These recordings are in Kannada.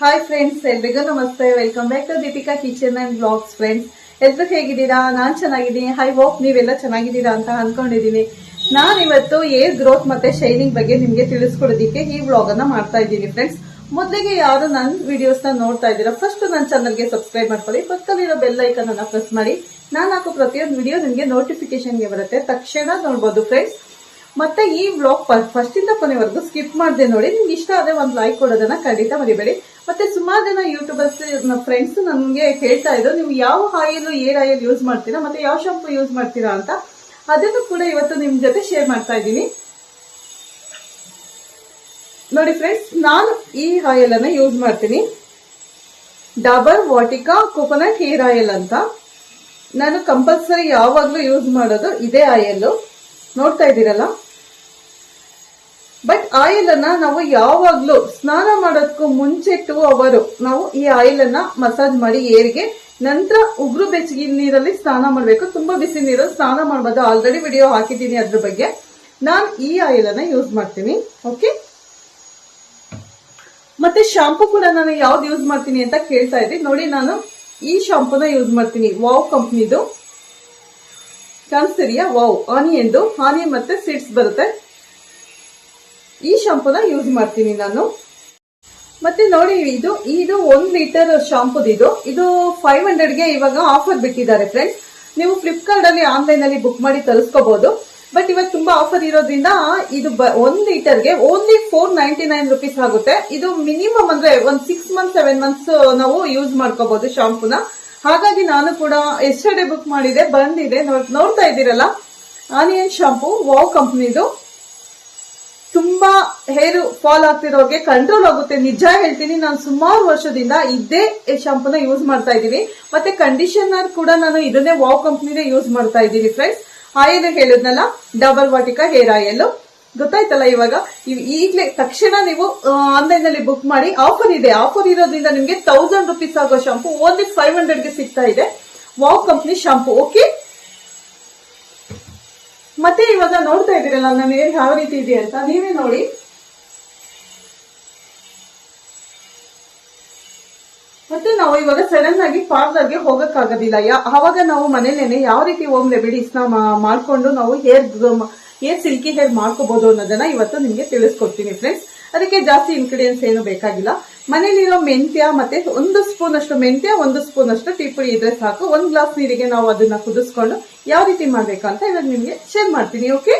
ಹಾಯ್ ಫ್ರೆಂಡ್ಸ್ ಎಲ್ರಿಗೂ ನಮಸ್ತೆ. Welcome back to Deepika kitchen and blogs friends ಎಲ್ರು ಹೇಗಿದ್ದೀರಾ? ನಾನು ಚೆನ್ನಾಗಿದ್ದೀನಿ. ಹೈ ಹೋಪ್ ನೀವೆಲ್ಲ ಚೆನ್ನಾಗಿದ್ದೀರಾ ಅಂತ ಅನ್ಕೊಂಡಿದ್ದೀನಿ. ನಾನ್ ಇವತ್ತು ಏರ್ ಗ್ರೋತ್ ಮತ್ತೆ ಶೈನಿಂಗ್ ಬಗ್ಗೆ ನಿಮ್ಗೆ ತಿಳಿಸ್ಕೊಡೋದಿಕ್ಕೆ ಈ ಬ್ಲಾಗ್ ಅನ್ನ ಮಾಡ್ತಾ ಇದ್ದೀನಿ ಫ್ರೆಂಡ್ಸ್ ಮೊದಲಿಗೆ ಯಾರು ನನ್ನ ವಿಡಿಯೋಸ್ನ ನೋಡ್ತಾ ಇದ್ದೀರಾ ಫಸ್ಟ್ ನನ್ನ ಚಾನಲ್ಗೆ ಸಬ್ಸ್ಕ್ರೈಬ್ ಮಾಡ್ಕೊಳ್ಳಿ. ಪಕ್ಕದಲ್ಲಿರೋ ಬೆಲ್ ಐಕನ್ ಅನ್ನ ಪ್ರೆಸ್ ಮಾಡಿ. ನಾನು ಹಾಕೋ ಪ್ರತಿಯೊಂದು ವಿಡಿಯೋ ನಿಮಗೆ ನೋಟಿಫಿಕೇಶನ್ಗೆ ಬರುತ್ತೆ. ತಕ್ಷಣ ನೋಡ್ಬೋದು ಫ್ರೆಂಡ್ಸ್ ಮತ್ತೆ ಈ ವ್ಲಾಗ್ ಫಸ್ಟ್ ಇಂದ ಕೊನೆವರೆಗೂ ಸ್ಕಿಪ್ ಮಾಡಿದೆ ನೋಡಿ. ನಿಮ್ಗೆ ಇಷ್ಟ ಆದ್ರೆ ಒಂದು ಲೈಕ್ ಕೊಡೋದನ್ನ ಖಂಡಿತ ಮರಿಬೇಡಿ. ಮತ್ತೆ ಸುಮಾರು ಜನ ಯೂಟ್ಯೂಬರ್ಸ್ ಫ್ರೆಂಡ್ಸ್ ನನಗೆ ಹೇಳ್ತಾ ಇದ್ರು, ನೀವು ಯಾವ ಆಯಿಲ್ ಏರ್ ಆಯಿಲ್ ಯೂಸ್ ಮಾಡ್ತೀರಾ, ಮತ್ತೆ ಯಾವ ಶಾಂಪು ಯೂಸ್ ಮಾಡ್ತೀರಾ ಅಂತ? ಅದನ್ನು ಕೂಡ ಇವತ್ತು ನಿಮ್ ಜೊತೆ ಶೇರ್ ಮಾಡ್ತಾ ಇದ್ದೀನಿ. ನೋಡಿ ಫ್ರೆಂಡ್ಸ್ ನಾನು ಈ ಆಯಿಲ್ ಅನ್ನ ಯೂಸ್ ಮಾಡ್ತೀನಿ. Dabur Vatika coconut hair oil ಅಂತ. ನಾನು ಕಂಪಲ್ಸರಿ ಯಾವಾಗ್ಲೂ ಯೂಸ್ ಮಾಡೋದು ಇದೇ ಆಯಿಲ್ ನೋಡ್ತಾ ಇದ್ದೀರಲ್ಲ? ಬಟ್ ಆಯಿಲ್ ಅನ್ನ ನಾವು ಯಾವಾಗ್ಲೂ ಸ್ನಾನ ಮಾಡೋದಕ್ಕೂ ಮುಂಚೆ ಟೂ ಅವರು ನಾವು ಈ ಆಯಿಲ್ ಅನ್ನ ಮಸಾಜ್ ಮಾಡಿ ಏರಿಗೆ ನಂತರ ಉಗುರು ಬೆಚ್ಚಗಿನ ನೀರಲ್ಲಿ ಸ್ನಾನ ಮಾಡಬೇಕು. ತುಂಬಾ ಬಿಸಿ ನೀರಲ್ಲಿ ಸ್ನಾನ ಮಾಡಬಹುದು ಆಲ್ರೆಡಿ ವಿಡಿಯೋ ಹಾಕಿದ್ದೀನಿ ಅದ್ರ ಬಗ್ಗೆ. ನಾನು ಈ ಆಯಿಲ್ ಅನ್ನ ಯೂಸ್ ಮಾಡ್ತೀನಿ. ಓಕೆ ಮತ್ತೆ ಶಾಂಪೂ ಕೂಡ ನಾನು ಯಾವ್ದು ಯೂಸ್ ಮಾಡ್ತೀನಿ ಅಂತ ಕೇಳ್ತಾ ಇದ್ದೀನಿ ನೋಡಿ ನಾನು ಈ ಶಾಂಪೂನ ಯೂಸ್ ಮಾಡ್ತೀನಿ. ವಾವ್ ಕಂಪ್ನಿದು ಕಾಣಿಸ್ತಿದೆಯಾ? ವಾವ್ ಆನಿಯನ್ದು ಆನಿಯನ್ ಮತ್ತೆ ಸೀಡ್ಸ್ ಬರುತ್ತೆ. ಈ ಶಾಂಪೂನ ಯೂಸ್ ಮಾಡ್ತೀನಿ ನಾನು. ಮತ್ತೆ ನೋಡಿ, ಇದು ಇದು ಒಂದ್ ಲೀಟರ್ ಶಾಂಪೂದ್ ಇದು. ಇದು ಫೈವ್ ಹಂಡ್ರೆಡ್ಗೆ ಇವಾಗ ಆಫರ್ ಬಿಟ್ಟಿದ್ದಾರೆ ಫ್ರೆಂಡ್ಸ್ ನೀವು ಫ್ಲಿಪ್ಕಾರ್ಟ್ ಅಲ್ಲಿ ಆನ್ಲೈನ್ ಅಲ್ಲಿ ಬುಕ್ ಮಾಡಿ ತರಿಸ್ಕೋಬಹುದು ಬಟ್ ಇವಾಗ ತುಂಬಾ ಆಫರ್ ಇರೋದ್ರಿಂದ ಇದು ಒಂದ್ ಲೀಟರ್ಗೆ only four ninety nine rupees ಆಗುತ್ತೆ. ಇದು ಮಿನಿಮಮ್ ಅಂದ್ರೆ ಒಂದ್ ಸಿಕ್ಸ್ ಮಂತ್ ಸೆವೆನ್ ಮಂತ್ಸ್ ನಾವು ಯೂಸ್ ಮಾಡ್ಕೋಬಹುದು ಶಾಂಪೂನ ಹಾಗಾಗಿ ನಾನು ಕೂಡ ಎಷ್ಟೇ ಬುಕ್ ಮಾಡಿದೆ, ಬಂದಿದೆ. ನೋಡ್- ನೋಡ್ತಾ ಇದ್ದೀರಲ್ಲ? ಆನಿಯನ್ ಶಾಂಪು ವಾವ್ ಕಂಪ್ನಿದು ತುಂಬಾ ಹೇರ್ ಫಾಲ್ ಆಗ್ತಿರೋರ್ಗೆ ಕಂಟ್ರೋಲ್ ಆಗುತ್ತೆ. ನಿಜ ಹೇಳ್ತೀನಿ, ನಾನು ಸುಮಾರು ವರ್ಷದಿಂದ ಇದೇ ಶಾಂಪೂನ ಯೂಸ್ ಮಾಡ್ತಾ ಇದ್ದೀನಿ. ಮತ್ತೆ ಕಂಡೀಷನರ್ ಕೂಡ ನಾನು ಇದನ್ನೇ ವಾವ್ ಕಂಪ್ನಿನೇ ಯೂಸ್ ಮಾಡ್ತಾ ಇದ್ದೀನಿ ಫ್ರೆಂಡ್ಸ್ ಆಯಿಲ್ ಹೇಳಿದ್ನಲ್ಲ ಡಬಲ್ ವಾಟಿಕಾ ಹೇರ್ ಆಯಿಲ್ ಗೊತ್ತಾಯ್ತಲ್ಲ ಇವಾಗ? ಈಗಲೇ ತಕ್ಷಣ ನೀವು ಆನ್ಲೈನ್ನಲ್ಲಿ ಬುಕ್ ಮಾಡಿ ಆಫರ್ ಇದೆ. ಆಫರ್ ಇರೋದ್ರಿಂದ ನಿಮಗೆ ತೌಸಂಡ್ ರುಪೀಸ್ ಆಗೋ ಶಾಂಪು ಓನ್ಲಿ ಫೈವ್ ಹಂಡ್ರೆಡ್ಗೆ ಸಿಗ್ತಾ ಇದೆ. ವಾವ್ ಕಂಪ್ನಿ ಶಾಂಪು ಓಕೆ ಮತ್ತೆ ಇವಾಗ ನೋಡ್ತಾ ಇದ್ದೀರಲ್ಲ ನನ್ನ ಏರ್ ಯಾವ ರೀತಿ ಇದೆ ಅಂತ ನೀವೇ ನೋಡಿ. ಮತ್ತೆ ನಾವು ಇವಾಗ ಸಡನ್ ಆಗಿ ಪಾರ್ಲರ್ಗೆ ಹೋಗಕ್ಕಾಗೋದಿಲ್ಲ. ಯಾ ಅವಾಗ ನಾವು ಮನೇಲೇನೆ ಯಾವ ರೀತಿ ಹೋಮ್ ರೆಮಿಡೀಸ್ನ ಮಾಡ್ಕೊಂಡು ನಾವು ಹೇರ್ ಹೇರ್ ಸಿಲ್ಕಿ ಹೇರ್ ಮಾಡ್ಕೋಬಹುದು ಅನ್ನೋದನ್ನ ಇವತ್ತು ನಿಮ್ಗೆ ತಿಳಿಸ್ಕೊಡ್ತೀನಿ ಫ್ರೆಂಡ್ಸ್ ಅದಕ್ಕೆ ಜಾಸ್ತಿ ಇನ್ಗ್ರೀಡಿಯೆಂಟ್ಸ್ ಏನು ಬೇಕಾಗಿಲ್ಲ. ಮನೇಲಿರೋ ಮೆಂತ್ಯ ಮತ್ತೆ ಒಂದು ಸ್ಪೂನ್ ಅಷ್ಟು ಮೆಂತ್ಯ, ಒಂದು ಸ್ಪೂನ್ ಅಷ್ಟು ಟೀ ಪುಡಿ ಇದ್ರೆ ಸಾಕು. ಒಂದ್ ಗ್ಲಾಸ್ ನೀರಿಗೆ ನಾವು ಅದನ್ನ ಕುದಿಸ್ಕೊಂಡು ಯಾವ ರೀತಿ ಮಾಡ್ಬೇಕು ಅಂತ ಇವಾಗ ನಿಮ್ಗೆ ಶೇರ್ ಮಾಡ್ತೀನಿ ಓಕೆ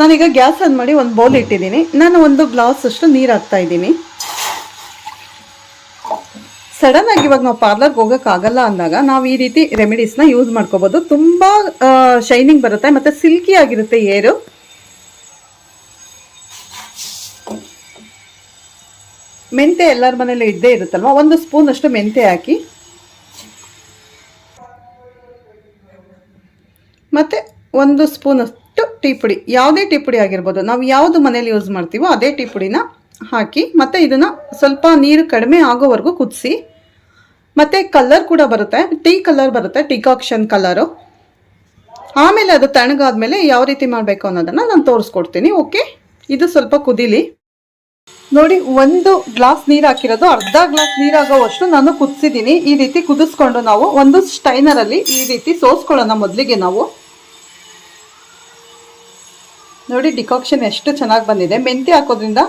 ನಾನೀಗ ಗ್ಯಾಸ್ ಆನ್ ಮಾಡಿ ಒಂದು ಬೌಲ್ ಇಟ್ಟಿದ್ದೀನಿ. ನಾನು ಒಂದು ಗ್ಲಾಸ್ ಅಷ್ಟು ನೀರು ಹಾಕ್ತಾ ಇದ್ದೀನಿ. ಸಡನ್ ಆಗಿ ಇವಾಗ ನಾವು ಪಾರ್ಲರ್ಗೆ ಹೋಗೋಕ್ಕಾಗಲ್ಲ ಅಂದಾಗ ನಾವು ಈ ರೀತಿ ರೆಮಿಡೀಸ್ನ ಯೂಸ್ ಮಾಡ್ಕೋಬೋದು. ತುಂಬಾ ಶೈನಿಂಗ್ ಬರುತ್ತೆ ಮತ್ತೆ ಸಿಲ್ಕಿ ಆಗಿರುತ್ತೆ ಏರು. ಮೆಂತೆ ಎಲ್ಲರ ಮನೇಲಿ ಇದ್ದೇ ಇರುತ್ತಲ್ವ? ಒಂದು ಸ್ಪೂನ್ ಅಷ್ಟು ಮೆಂತೆ ಹಾಕಿ. ಮತ್ತೆ ಒಂದು ಸ್ಪೂನ್ ಅಷ್ಟು ಟೀ ಪುಡಿ. ಯಾವುದೇ ಟೀ ಪುಡಿ ಆಗಿರ್ಬೋದು. ನಾವು ಯಾವುದು ಮನೇಲಿ ಯೂಸ್ ಮಾಡ್ತೀವೋ ಅದೇ ಟೀ ಪುಡಿನ ಹಾಕಿ, ಮತ್ತೆ ಇದನ್ನ ಸ್ವಲ್ಪ ನೀರು ಕಡಿಮೆ ಆಗೋವರೆಗೂ ಕುದಿಸಿ, ಮತ್ತೆ ಕಲರ್ ಕೂಡ ಬರುತ್ತೆ. ಟೀ ಕಲರ್ ಬರುತ್ತೆ ಟಿಕಾಕ್ಷನ್ ಕಲರು ಆಮೇಲೆ ಅದು ತಣ್ಣಗಾದ್ಮೇಲೆ ಯಾವ ರೀತಿ ಮಾಡಬೇಕು ಅನ್ನೋದನ್ನು ನಾನು ತೋರಿಸ್ಕೊಡ್ತೀನಿ ಓಕೆ ಇದು ಸ್ವಲ್ಪ ಕುದಿಲಿ. ನೋಡಿ, ಒಂದು ಗ್ಲಾಸ್ ನೀರು ಹಾಕಿರೋದು ಅರ್ಧ ಗ್ಲಾಸ್ ನೀರಾಗೋವಷ್ಟು ನಾನು ಕುದಿಸಿದ್ದೀನಿ ಈ ರೀತಿ ಕುದಿಸ್ಕೊಂಡು ನಾವು ಒಂದು ಸ್ಟೈನರ್ ಅಲ್ಲಿ ಈ ರೀತಿ ಸೋಸ್ಕೊಳ್ಳೋಣ ಮೊದಲಿಗೆ ನಾವು. ನೋಡಿ ಡಿಕಾಕ್ಷನ್ ಎಷ್ಟು ಚೆನ್ನಾಗಿ ಬಂದಿದೆ. ಮೆಂತ್ಯ ಹಾಕೋದ್ರಿಂದ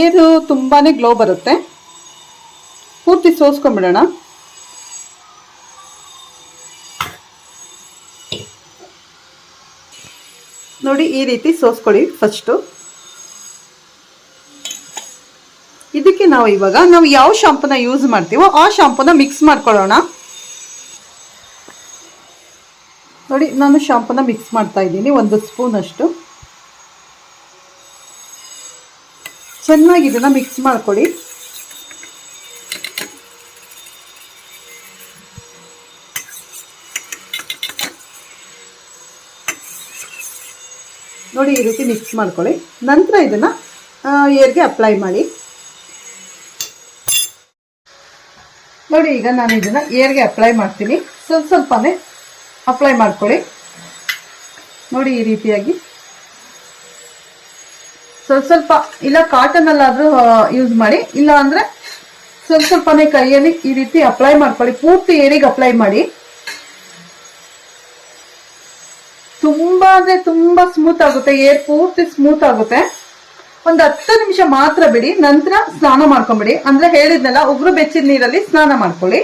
ಏರು ತುಂಬಾ ಗ್ಲೋ ಬರುತ್ತೆ. ಪೂರ್ತಿ ಸೋಸ್ಕೊಂಡ್ಬಿಡೋಣ. ನೋಡಿ, ಈ ರೀತಿ ಸೋಸ್ಕೊಳ್ಳಿ ಫಸ್ಟು ನಾವು ಇವಾಗ ನಾವು ಯಾವ ಶಾಂಪೂನ ಯೂಸ್ ಮಾಡ್ತೀವೋ ಆ ಶಾಂಪೂನ ಮಿಕ್ಸ್ ಮಾಡ್ಕೊಳ್ಳೋಣ. ನೋಡಿ, ನಾನು ಶಾಂಪೂನ ಮಿಕ್ಸ್ ಮಾಡ್ತಾ ಇದ್ದೀನಿ, ಒಂದು ಸ್ಪೂನ್ ಅಷ್ಟು. ಚೆನ್ನಾಗಿ ಇದನ್ನ ಮಿಕ್ಸ್ ಮಾಡ್ಕೊಳ್ಳಿ. ನೋಡಿ, ಈ ರೀತಿ ಮಿಕ್ಸ್ ಮಾಡ್ಕೊಳ್ಳಿ. ನಂತರ ಇದನ್ನ ಏರ್ಗೆ ಅಪ್ಲೈ ಮಾಡಿ. ನೋಡಿ, ಈಗ ನಾನು ಇದನ್ನ ಏರ್ಗೆ ಅಪ್ಲೈ ಮಾಡ್ತೀನಿ. ಸ್ವಲ್ಪ ಸ್ವಲ್ಪನೇ ಅಪ್ಲೈ ಮಾಡ್ಕೊಳ್ಳಿ. ನೋಡಿ, ಈ ರೀತಿಯಾಗಿ. ಸ್ವಲ್ಪ ಸ್ವಲ್ಪ, ಇಲ್ಲ ಕಾಟನ್ ಅಲ್ಲಾದ್ರೂ ಯೂಸ್ ಮಾಡಿ. ಇಲ್ಲ ಅಂದ್ರೆ ಸ್ವಲ್ಪ ಸ್ವಲ್ಪನೇ ಕೈಯಲ್ಲಿ ಈ ರೀತಿ ಅಪ್ಲೈ ಮಾಡ್ಕೊಳ್ಳಿ. ಪೂರ್ತಿ ಏರಿಗೆ ಅಪ್ಲೈ ಮಾಡಿ. ತುಂಬಾ ಅಂದ್ರೆ ತುಂಬಾ ಸ್ಮೂತ್ ಆಗುತ್ತೆ. ಏರ್ ಪೂರ್ತಿ ಸ್ಮೂತ್ ಆಗುತ್ತೆ. ಒಂದ್ ಹತ್ತು ನಿಮಿಷ ಮಾತ್ರ ಬಿಡಿ, ನಂತರ ಸ್ನಾನ ಮಾಡ್ಕೊಂಬಿಡಿ. ಅಂದ್ರೆ ಹೇಳಿದ್ನಲ್ಲ, ಉಗುರು ಬೆಚ್ಚಿದ ನೀರಲ್ಲಿ ಸ್ನಾನ ಮಾಡ್ಕೊಳ್ಳಿ.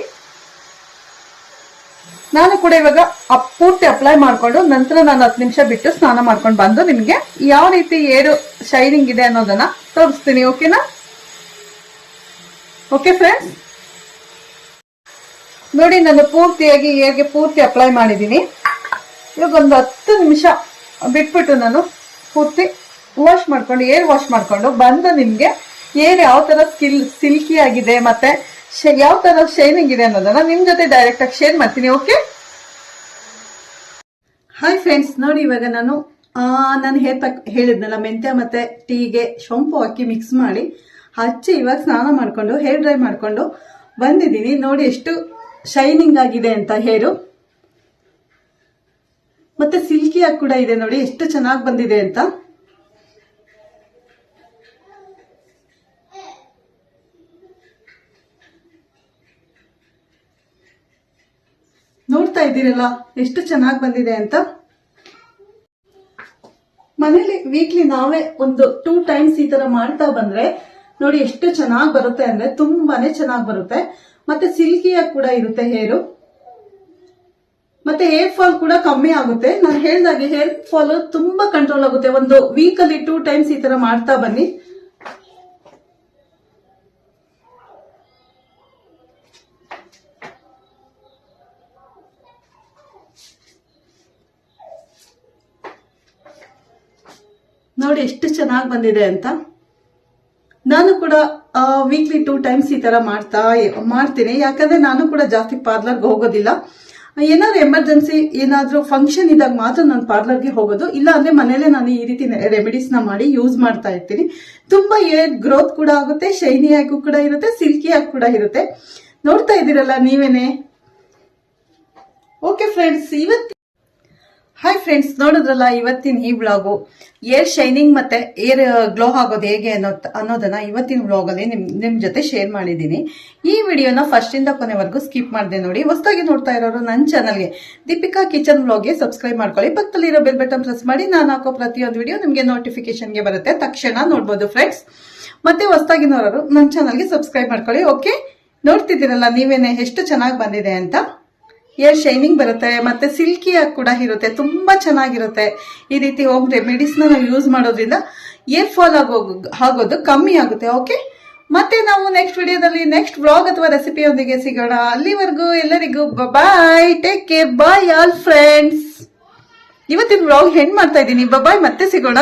ನಾನು ಕೂಡ ಇವಾಗ ಪೂರ್ತಿ ಅಪ್ಲೈ ಮಾಡ್ಕೊಂಡು ನಂತರ ನಾನು ಹತ್ತು ನಿಮಿಷ ಬಿಟ್ಟು ಸ್ನಾನ ಮಾಡ್ಕೊಂಡು ಬಂದು ನಿಮಗೆ ಯಾವ ರೀತಿ ಏರು ಶೈನಿಂಗ್ ಇದೆ ಅನ್ನೋದನ್ನ ತೋರಿಸ್ತೀನಿ, ಓಕೆನಾ? ಓಕೆ ಫ್ರೆಂಡ್ಸ್ ನೋಡಿ, ನಾನು ಪೂರ್ತಿಯಾಗಿ ಏರ್ಗೆ ಪೂರ್ತಿ ಅಪ್ಲೈ ಮಾಡಿದ್ದೀನಿ. ಇವಾಗ ಒಂದು ಹತ್ತು ನಿಮಿಷ ಬಿಟ್ಬಿಟ್ಟು ನಾನು ಪೂರ್ತಿ ವಾಶ್ ಮಾಡ್ಕೊಂಡು ಏರ್ ವಾಶ್ ಮಾಡ್ಕೊಂಡು ಬಂದು ನಿಮಗೆ ಏರ್ ಯಾವ ತರ ಸ್ಕಿಲ್ ಸಿಲ್ಕಿ ಆಗಿದೆ ಮತ್ತೆ ಯಾವ ತರ ಶೈನಿಂಗ್ ಇದೆ ಅನ್ನೋದನ್ನ ನಿಮ್ಮ ಜೊತೆ ಡೈರೆಕ್ಟ್ ಆಗಿ ಶೇರ್ ಮಾಡ್ತೀನಿ ಓಕೆ ಹಾಯ್ ಫ್ರೆಂಡ್ಸ್ ನೋಡಿ ಇವಾಗ ನಾನು ನಾನು ಹೇರ್ ಪ್ಯಾಕ್ ಹೇಳಿದ್ನಲ್ಲ ಮೆಂತ್ಯ ಮತ್ತೆ ಟೀಗೆ ಶೊಂಪು ಹಾಕಿ ಮಿಕ್ಸ್ ಮಾಡಿ, ಹಚ್ಚಿ ಇವಾಗ ಸ್ನಾನ ಮಾಡ್ಕೊಂಡು ಹೇರ್ ಡ್ರೈ ಮಾಡ್ಕೊಂಡು ಬಂದಿದ್ದೀನಿ. ನೋಡಿ ಎಷ್ಟು ಶೈನಿಂಗ್ ಆಗಿದೆ ಅಂತ ಹೇರು ಮತ್ತೆ ಸಿಲ್ಕಿಯಾಗಿ ಕೂಡ ಇದೆ ನೋಡಿ, ಎಷ್ಟು ಚೆನ್ನಾಗಿ ಬಂದಿದೆ ಅಂತ. ಇದ್ದೀರಲ್ಲ ಎಷ್ಟು ಚೆನ್ನಾಗಿ ಬಂದಿದೆ ಅಂತ? ಮನೇಲಿ ವೀಕ್ಲಿ ನಾವೇ ಒಂದು ಟೂ ಟೈಮ್ಸ್ ಈ ತರ ಮಾಡ್ತಾ ಬಂದ್ರೆ, ನೋಡಿ ಎಷ್ಟು ಚೆನ್ನಾಗಿ ಬರುತ್ತೆ ಅಂದ್ರೆ ತುಂಬಾನೇ ಚೆನ್ನಾಗಿ ಬರುತ್ತೆ. ಮತ್ತೆ ಸಿಲ್ಕಿಯಾಗಿ ಕೂಡ ಇರುತ್ತೆ ಹೇರು ಮತ್ತೆ ಹೇರ್ ಫಾಲ್ ಕೂಡ ಕಮ್ಮಿ ಆಗುತ್ತೆ. ನಾನು ಹೇಳ್ದಾಗೆ ಹೇರ್ ಫಾಲ್ ತುಂಬಾ ಕಂಟ್ರೋಲ್ ಆಗುತ್ತೆ. ಒಂದು ವೀಕ್ ಟೂ ಟೈಮ್ಸ್ ಈ ತರ ಮಾಡ್ತಾ ಬನ್ನಿ. ನೋಡಿ ಎಷ್ಟು ಚೆನ್ನಾಗಿ ಬಂದಿದೆ ಅಂತ. ನಾನು ಕೂಡ ವೀಕ್ಲಿ ಟೂ ಟೈಮ್ಸ್ ಈ ತರ ಮಾಡ್ತಾ, ಮಾಡ್ತೀನಿ. ಯಾಕಂದ್ರೆ ನಾನು ಕೂಡ ಜಾಸ್ತಿ ಪಾರ್ಲರ್ಗೆ ಹೋಗೋದಿಲ್ಲ. ಏನಾದ್ರು ಎಮರ್ಜೆನ್ಸಿ ಏನಾದರೂ ಫಂಕ್ಷನ್ ಇದ್ದಾಗ ಮಾತ್ರ ನಾನು ಪಾರ್ಲರ್ಗೆ ಹೋಗೋದು. ಇಲ್ಲ ಅಂದ್ರೆ ಮನೇಲೆ ನಾನು ಈ ರೀತಿ ರೆಮಿಡೀಸ್ನ ಮಾಡಿ ಯೂಸ್ ಮಾಡ್ತಾ ಇರ್ತೀನಿ. ತುಂಬಾ ಏರ್ ಗ್ರೋತ್ ಕೂಡ ಆಗುತ್ತೆ ಶೈನಿ ಆಗೂ ಕೂಡ ಇರುತ್ತೆ ಸಿಲ್ಕಿ ಆಗಿ ಕೂಡ ಇರುತ್ತೆ. ನೋಡ್ತಾ ಇದ್ದೀರಲ್ಲ ನೀವೇನೆ? ಓಕೆ ಫ್ರೆಂಡ್ಸ್ ಇವತ್ತು ಹಾಯ್ ಫ್ರೆಂಡ್ಸ್ ನೋಡಿದ್ರಲ್ಲ ಇವತ್ತಿನ ಈ ಬ್ಲಾಗು ಏರ್ ಶೈನಿಂಗ್ ಮತ್ತೆ ಏರ್ ಗ್ಲೋ ಆಗೋದು ಹೇಗೆ ಅನ್ನೋ ಅನ್ನೋದನ್ನ ಇವತ್ತಿನ ಬ್ಲಾಗ್ ಅಲ್ಲಿ ನಿಮ್ ನಿಮ್ ಜೊತೆ ಶೇರ್ ಮಾಡಿದ್ದೀನಿ. ಈ ವಿಡಿಯೋನ ಫಸ್ಟ್ ಇಂದ ಕೊನೆವರೆಗೂ ಸ್ಕಿಪ್ ಮಾಡಿದೆ ನೋಡಿ. ಹೊಸದಾಗಿ ನೋಡ್ತಾ ಇರೋರು ನನ್ನ ಚಾನಲ್ಗೆ ದೀಪಿಕಾ ಕಿಚನ್ ಬ್ಲಾಗ್ಗೆ ಸಬ್ಸ್ಕ್ರೈಬ್ ಮಾಡ್ಕೊಳ್ಳಿ. ಪಕ್ಕದಲ್ಲಿರೋ ಬೆಲ್ ಬಟನ್ ಪ್ರೆಸ್ ಮಾಡಿ. ನಾನು ಹಾಕೋ ಪ್ರತಿಯೊಂದು ವಿಡಿಯೋ ನಿಮಗೆ ನೋಟಿಫಿಕೇಶನ್ಗೆ ಬರುತ್ತೆ. ತಕ್ಷಣ ನೋಡ್ಬೋದು ಫ್ರೆಂಡ್ಸ್ ಮತ್ತೆ ಹೊಸದಾಗಿ ನೋಡೋರು ನನ್ನ ಚಾನಲ್ಗೆ ಸಬ್ಸ್ಕ್ರೈಬ್ ಮಾಡ್ಕೊಳ್ಳಿ ಓಕೆ ನೋಡ್ತಿದ್ದೀರಲ್ಲ ನೀವೇನೆ ಎಷ್ಟು ಚೆನ್ನಾಗಿ ಬಂದಿದೆ ಅಂತ? ಏರ್ ಶೈನಿಂಗ್ ಬರುತ್ತೆ, ಮತ್ತೆ ಸಿಲ್ಕಿ ಆಗಿ ಕೂಡ ಇರುತ್ತೆ, ತುಂಬಾ ಚೆನ್ನಾಗಿರುತ್ತೆ. ಈ ರೀತಿ ಹೋಮ್ ರೆಮಿಡೀಸ್ ನಾವು ಯೂಸ್ ಮಾಡೋದ್ರಿಂದ ಏರ್ ಫಾಲ್ ಆಗೋ ಆಗೋದು ಕಮ್ಮಿ ಆಗುತ್ತೆ ಓಕೆ ಮತ್ತೆ ನಾವು ನೆಕ್ಸ್ಟ್ ವಿಡಿಯೋದಲ್ಲಿ ನೆಕ್ಸ್ಟ್ ವ್ಲಾಗ್ ಅಥವಾ ರೆಸಿಪಿಯೊಂದಿಗೆ ಸಿಗೋಣ. ಅಲ್ಲಿವರೆಗೂ ಎಲ್ಲರಿಗೂ bye take care bye all friends ಇವತ್ತಿನ ವ್ಲಾಗ್ ಹೆಂಡ್ ಮಾಡ್ತಾ ಇದ್ದೀನಿ? ಬಾಯ್ ಮತ್ತೆ ಸಿಗೋಣ.